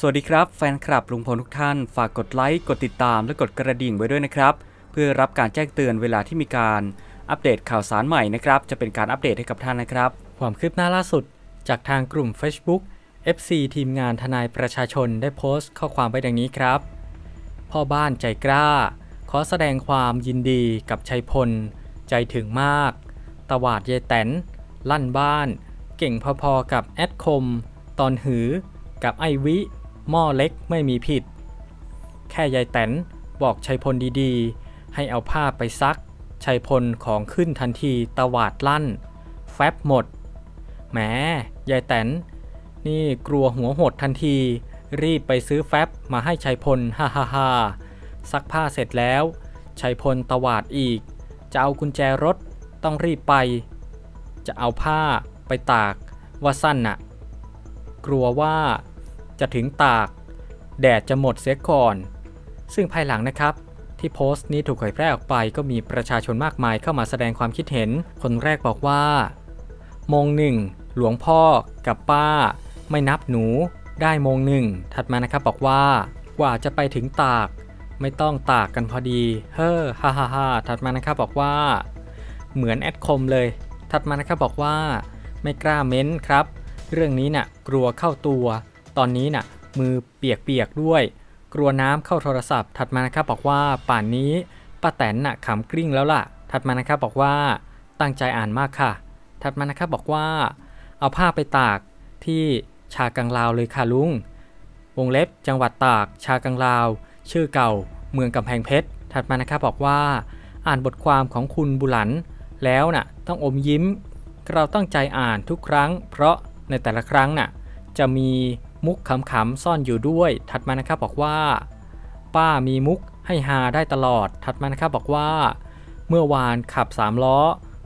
สวัสดีครับแฟนคลับลุงพลทุกท่าน ฝากกดไลค์ กดติดตาม และกดกระดิ่งไว้ด้วยนะครับ เพื่อรับการแจ้งเตือนเวลาที่มีการอัปเดตข่าวสารใหม่นะครับ จะเป็นการอัปเดตให้กับท่านนะครับ ความคืบหน้าล่าสุด จากทางกลุ่ม Facebook FC ทีมงานทนายประชาชนได้โพสต์ข้อความไว้ดังนี้ครับ พ่อบ้านใจกล้า ขอแสดงความยินดีกับชัยพล ใจถึงมาก ตวาดเยแตนลั่นบ้าน เก่งพอๆกับแอดคม ตอนหือ กับไอวิ หม้อเล็กไม่มีผิด แค่ยายแตนบอกชัยพลดีๆ ให้เอาผ้าไปซัก ชัยพลของขึ้นทันทีตวาดลั่น แฟบหมด แหม ยายแตน นี่กลัวหัวหดทันที รีบไปซื้อแฟบมาให้ชัยพล ฮ่าฮ่าฮ่าซักผ้าเสร็จแล้ว ชัยพลตวาดอีก จะเอากุญแจรถต้องรีบไป จะเอาผ้าไปตากว่าสั้นน่ะ กลัวว่า จะถึงตาก แดดจะหมดเสียก่อน ซึ่งภายหลังนะครับ ที่โพสต์นี้ถูกเผยแพร่ออกไปก็มีประชาชนมากมายเข้ามาแสดงความคิดเห็น คนแรกบอกว่า มงหนึ่งหลวงพ่อกับป้า ไม่นับหนูได้มงหนึ่งถัดมานะครับบอกว่ากว่าจะไปถึงตาก ไม่ต้องตากกันพอดี เฮ้อฮ่าฮ่าฮ่าถัดมานะครับบอกว่า เหมือนแอดคมเลย ถัดมานะครับบอกว่า ไม่กล้าเม้นครับ เรื่องนี้น่ะกลัวเข้าตัว ตอนนี้น่ะมือเปียกๆด้วย กลัวน้ำเข้าโทรศัพท์ ถัดมานะครับบอกว่าป่านนี้ป้าแตนน่ะขำกริ้งแล้วล่ะ ถัดมานะครับบอกว่าตั้งใจอ่านมากค่ะ ถัดมานะครับบอกว่า เอาผ้าไปตากที่ชากังลาวเลยค่ะลุง วงเล็บจังหวัดตากชากังลาว ชื่อเก่า เมืองกำแพงเพชร ถัดมานะครับบอกว่า อ่านบทความของคุณบุหลัน แล้วน่ะต้องอมยิ้ม เราตั้งใจอ่านทุกครั้ง เพราะในแต่ละครั้งน่ะจะมี มุกขำๆซ่อนอยู่ด้วย ถัดมานะครับบอกว่า ป้ามีมุกให้ฮาได้ตลอด ถัดมานะครับบอกว่า เมื่อวานขับสามล้อ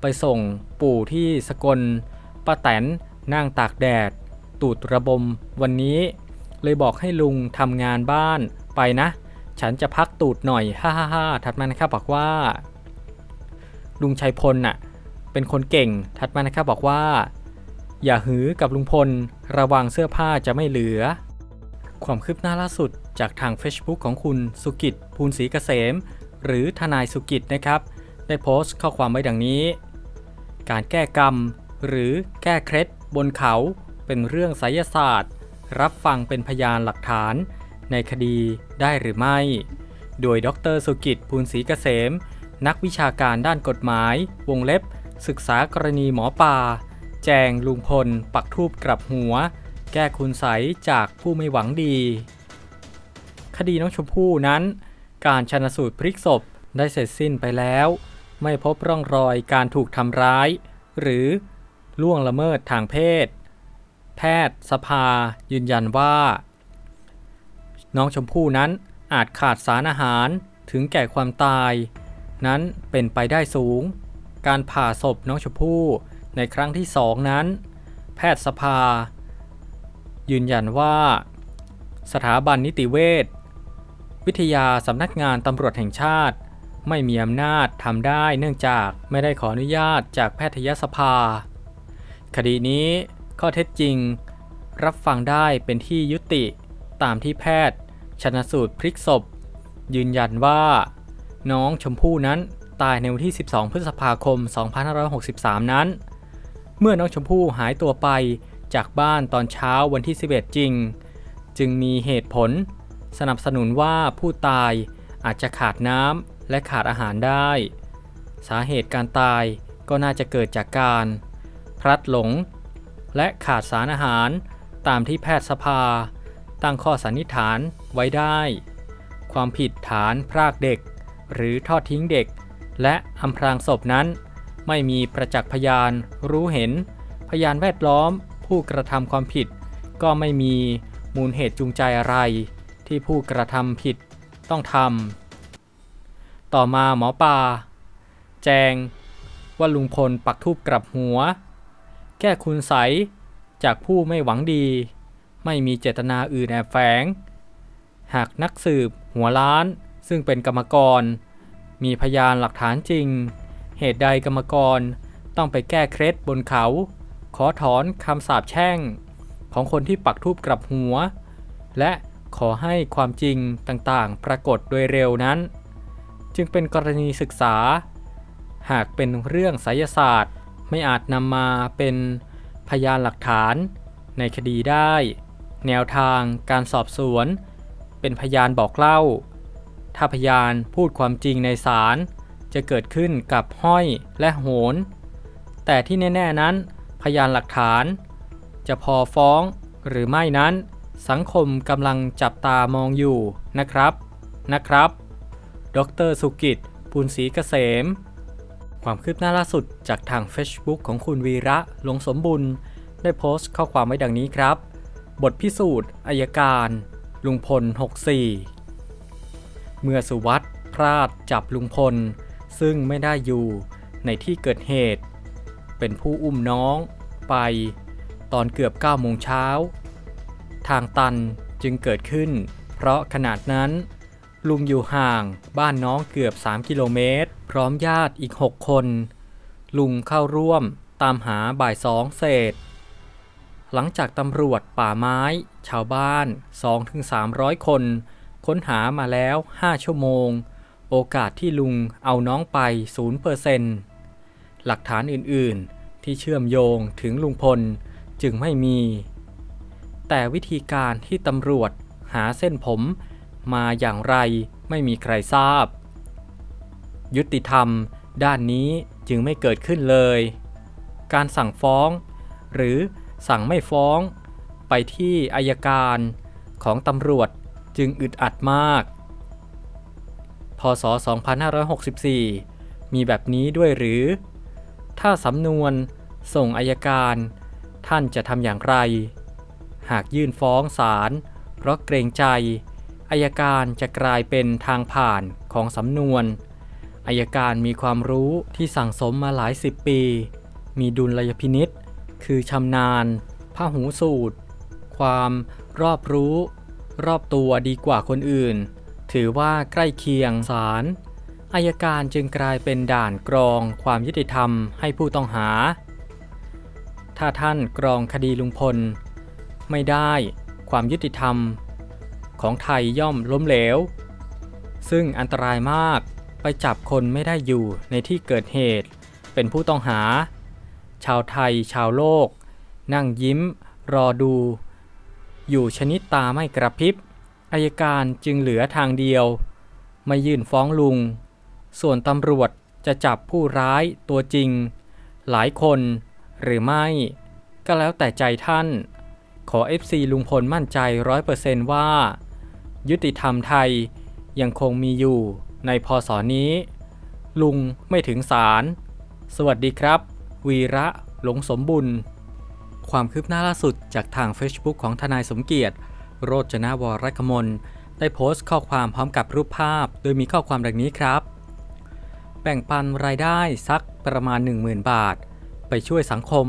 ไปส่งปู่ที่สกลป้าแตนนั่งตากแดด ตูดระบม วันนี้ เลยบอกให้ลุงทำงานบ้านไปนะ ฉันจะพักตูดหน่อยฮ่าฮ่าฮ่าถัดมานะครับบอกว่า ลุงชัยพลน่ะเป็นคนเก่ง ถัดมานะครับบอกว่า อย่าหือกับลุงพล ระวังเสื้อผ้าจะไม่เหลือ ความคืบหน้าล่าสุดจากทาง Facebook ของคุณสุกิจภูลศรีเกษม หรือทนายสุกิจนะครับ ได้โพสต์ข้อความไว้ดังนี้ การแก้กรรม หรือแก้เคล็ดบนเขาเป็นเรื่องไสยศาสตร์ รับฟังเป็นพยานหลักฐาน ในคดีได้หรือไม่ โดยดรสุกิจภูลศรีเกษม นักวิชาการด้านกฎหมาย วงเล็บ ศึกษากรณีหมอป่า แจงลุงพล ปักทูบกลับหัว แก้คุณใสจากผู้ไม่หวังดี คดีน้องชมพู่นั้น การชนสูตรพลิกศพได้เสร็จสิ้นไปแล้ว ไม่พบร่องรอยการถูกทำร้าย หรือล่วงละเมิดทางเพศ แพทย์สภายืนยันว่า น้องชมพู่นั้นอาจขาดสารอาหารถึงแก่ความตาย นั้นเป็นไปได้สูง การผ่าศพน้องชมพู่ ในครั้งที่สองนั้น แพทยสภา ยืนยันว่า สถาบันนิติเวชวิทยาสำนักงานตำรวจแห่งชาติ ไม่มีอำนาจทำได้เนื่องจากไม่ได้ขออนุญาตจากแพทยสภา คดีนี้ข้อเท็จจริง รับฟังได้เป็นที่ยุติตามที่แพทย์ ชนสูตรพลิกศพ ยืนยันว่า น้องชมพู่นั้นตายในวันที่ 12 พฤษภาคม 2563 นั้น เมื่อน้องชมพู่หายตัวไปจากบ้านตอนเช้าวันที่ 11 จริง จึงมีเหตุผล สนับสนุนว่าผู้ตายอาจจะขาดน้ำและขาดอาหารได้ สาเหตุการตายก็น่าจะเกิดจากการ พลัดหลง และขาดสารอาหารตามที่แพทยสภา ตั้งข้อสันนิษฐานไว้ได้ ความผิดฐานพรากเด็ก หรือทอดทิ้งเด็ก และอำพรางศพนั้น ไม่มีประจักษ์พยาน รู้เห็น พยานแวดล้อม ผู้กระทำความผิด ก็ไม่มีมูลเหตุจูงใจอะไร ที่ผู้กระทำผิดต้องทำต่อมาหมอปลาแจง ว่าลุงพลปักทูบกลับหัว แก้คุณใสจากผู้ไม่หวังดี ไม่มีเจตนาอื่นแอบแฝง หากนักสืบหัวล้านซึ่งเป็นกรรมกร มีพยานหลักฐานจริง เหตุใดกรรมกรต้องไปแก้เคล็ดบนเขา ขอถอนคำสาปแช่ง ของคนที่ปักทูบกลับหัว และขอให้ความจริงต่างๆ ปรากฏโดยเร็วนั้น จึงเป็นกรณีศึกษา หากเป็นเรื่องไสยศาสตร์ไม่อาจนำมาเป็นพยานหลักฐานในคดีได้ แนวทางการสอบสวน เป็นพยานบอกเล่า ถ้าพยานพูดความจริงในศาล จะเกิดขึ้นกับห้อยและโหน แต่ที่แน่ๆนั้น พยานหลักฐาน จะพอฟ้องหรือไม่นั้น สังคมกำลังจับตามองอยู่นะครับนะครับ ดรสุกิจปุณศรีเกษม ความคืบหน้าล่าสุดจากทาง Facebook ของคุณวีระหลงสมบุญ ได้โพสต์ข้อความไว้ดังนี้ครับ บทพิสูจน์อายการ ลุงพล 64 เมื่อสุวัสด์พลาดจับลุงพล ซึ่งไม่ได้อยู่ในที่เกิดเหตุ เป็นผู้อุ้มน้องไป ตอนเกือบ9โมงเช้า ทางตันจึงเกิดขึ้น เพราะขนาดนั้น ลุงอยู่ห่างบ้านน้องเกือบ 3 กิโลเมตร พร้อมญาติอีก 6 คน ลุงเข้าร่วมตามหาบ่ายสองเศษ หลังจากตำรวจป่าไม้ ชาวบ้าน 2-300 คน ค้นหามาแล้ว 5 ชั่วโมง โอกาสที่ลุงเอาน้องไป 0%หลักฐานอื่นๆ ที่เชื่อมโยงถึงลุงพลจึงไม่มี แต่วิธีการที่ตำรวจหาเส้นผมมาอย่างไรไม่มีใครทราบ ยุติธรรมด้านนี้จึงไม่เกิดขึ้นเลย การสั่งฟ้อง หรือสั่งไม่ฟ้อง ไปที่อายการของตำรวจจึงอึดอัดมาก พศ 2564 มีแบบนี้ด้วยหรือ ถ้าสำนวน ส่งอายการ ท่านจะทำอย่างไร หากยื่นฟ้องศาลเพราะเกรงใจ อายการจะกลายเป็นทางผ่านของสำนวน อายการมีความรู้ที่สั่งสมมาหลายสิบปี มีดุลยพินิษคือชำนาญผ้าหูสูตร ความรอบรู้ รอบตัวดีกว่าคนอื่น ถือว่าใกล้เคียงศาลอายการจึงกลายเป็นด่านกรองความยุติธรรมให้ผู้ต้องหา ถ้าท่านกรองคดีลุงพล ไม่ได้ความยุติธรรม ของไทยย่อมล้มเหลว ซึ่งอันตรายมากไปจับคนไม่ได้อยู่ในที่เกิดเหตุ เป็นผู้ต้องหา ชาวไทยชาวโลก นั่งยิ้ม รอดู อยู่ชนิดตาไม่กระพริบ อายการจึงเหลือทางเดียว ไม่ยื่นฟ้องลุง ส่วนตำรวจจะจับผู้ร้ายตัวจริง หลายคนหรือไม่ก็แล้วแต่ใจท่าน ขอ FC ลุงพลมั่นใจร้อยเปอร์เซนต์ว่า ยุติธรรมไทยยังคงมีอยู่ในพศนี้ ลุงไม่ถึงศาลสวัสดีครับ วีระหลงสมบุญ ความคืบหน้าล่าสุดจากทาง Facebook ของทนายสมเกียรติ โรจนาวรกมล ได้โพสต์ข้อความพร้อมกับรูปภาพ โดยมีข้อความดังนี้ครับ แบ่งปันรายได้สักประมาณ 10,000 บาท ไปช่วยสังคม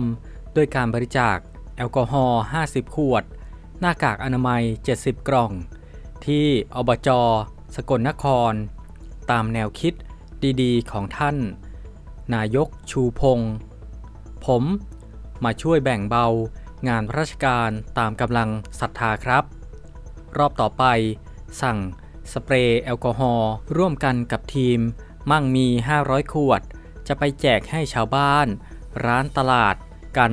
ด้วยการบริจาค แอลกอฮอล์ 50 ขวด หน้ากากอนามัย 70 กล่อง ที่อบจ สกลนคร ตามแนวคิดดีๆ ของท่าน นายกชูพงศ์ผมมาช่วยแบ่งเบางานราชการตามกำลังศรัทธาครับ รอบต่อไป สั่ง สเปรย์แอลกอฮอล์ร่วมกันกับทีม มั่งมี 500 ขวด จะไปแจกให้ชาวบ้าน ร้านตลาดกัน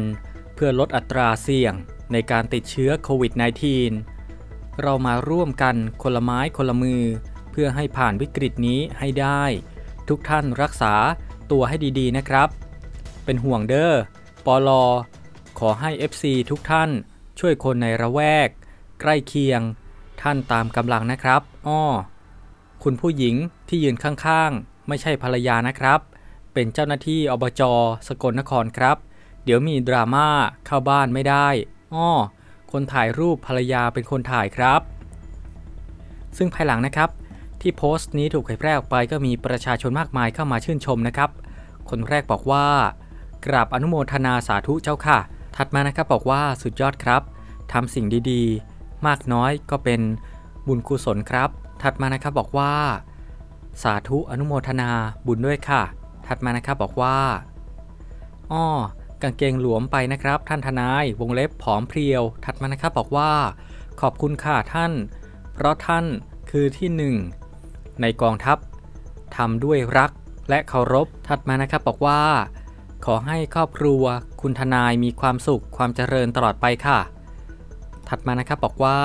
เพื่อลดอัตราเสี่ยงในการติดเชื้อโควิด -19 เรามาร่วมกันคนละไม้คนละมือ เพื่อให้ผ่านวิกฤตนี้ให้ได้ ทุกท่านรักษาตัวให้ดีๆนะครับ เป็นห่วงเด้อปอลอขอให้ FC ทุกท่านช่วยคนในระแวก ใกล้เคียง ท่านตามกำลังนะครับ อ้อ คุณผู้หญิงที่ยืนข้างๆ ไม่ใช่ภรรยานะครับ เป็นเจ้าหน้าที่อบจสกลนครครับ เดี๋ยวมีดราม่าเข้าบ้านไม่ได้ อ้อ คนถ่ายรูปภรรยาเป็นคนถ่ายครับ ซึ่งภายหลังนะครับ ที่โพสต์นี้ถูกเผยแพร่ออกไปก็มีประชาชนมากมายเข้ามาชื่นชมนะครับ คนแรกบอกว่ากราบอนุโมทนาสาธุเจ้าค่ะ ถัดมานะครับบอกว่าสุดยอดครับทำสิ่งดีๆ มากน้อยก็เป็นบุญกุศลครับ ถัดมานะครับบอกว่า สาธุอนุโมทนาบุญด้วยค่ะ ถัดมานะครับบอกว่าอ้อกางเกงหลวมไปนะครับ ท่านทนายวงเล็บผอมเพรียว ถัดมานะครับบอกว่า ขอบคุณค่ะท่าน เพราะท่านคือที่หนึ่งในกองทัพทำด้วยรักและเคารพ ถัดมานะครับบอกว่า ขอให้ครอบครัว คุณทนายมีความสุขความเจริญตลอดไปค่ะ ถัดมานะครับบอกว่า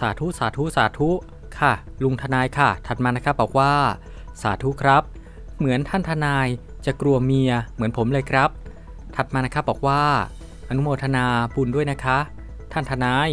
สาธุสาธุสาธุค่ะ ลุงทนายค่ะ ถัดมานะครับบอกว่า สาธุครับ เหมือนท่านทนายจะกลัวเมียเหมือนผมเลยครับ ถัดมานะครับบอกว่า อนุโมทนาบุญด้วยนะคะ ท่านทนาย